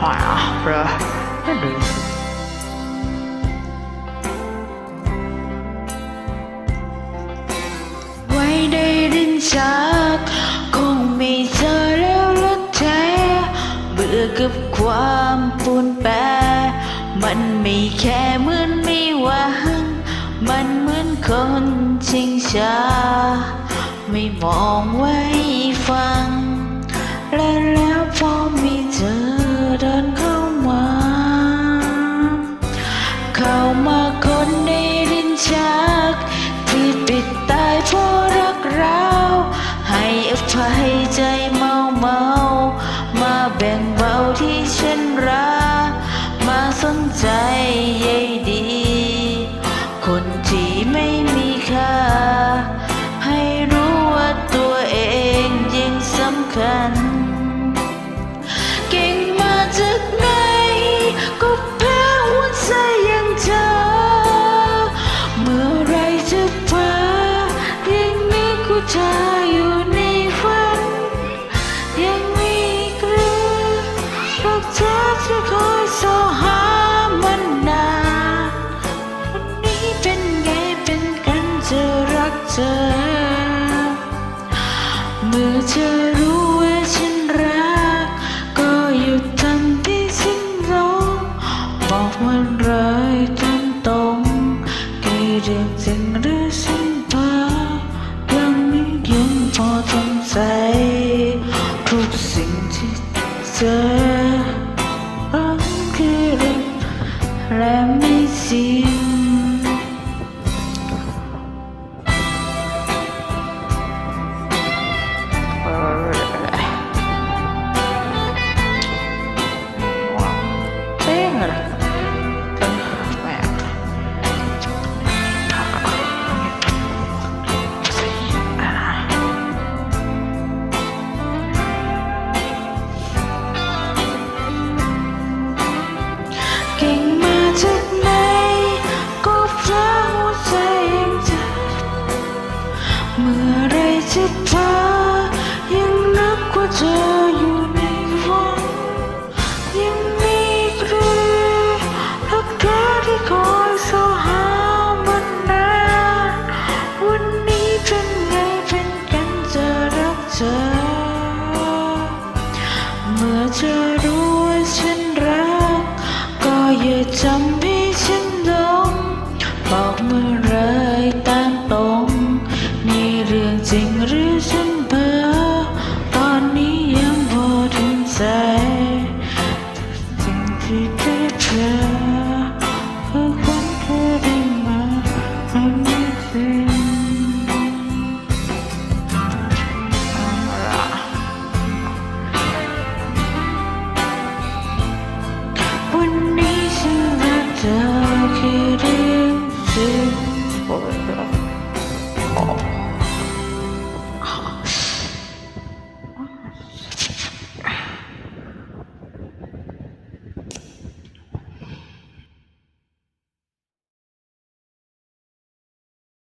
เหรอนั่นดูไว้ได้ดินจากคงไม่เจอแล้วละแท้เบื่อกับความปูนแปรมันไม่แค่เหมือนไม่หวัง มันเหมือนคนชิงชา ไม่มองไว้ฟัง เข้ามาคนในดินจากที่ปิดตายเพราะรักเราให้อภัยใจเมาเมามาแบ่งเบาที่ฉันรักมาสนใจใยดี คนที่ไม่มีค่า ให้รู้ว่าตัวเองยิ่งสำคัญ มีกูจะอยู่ในฝัน ยังมีกลือรักเธอจะคอยสอหามันนานวันนี้เป็นไงเป็นกันจะรักเธอ เมื่อเธอ เจอรักคื กว่าเธออยู่ในฝันยังมีกลือรักเธอที่คอยสอหามันนานวันนี้เป็นไงเป็นกันจะรักเธอ เมื่อเธอรู้ว่าฉันรัก ก็อย่าทำ วันนี้ฉันรักเธอแค่เรื่องจริง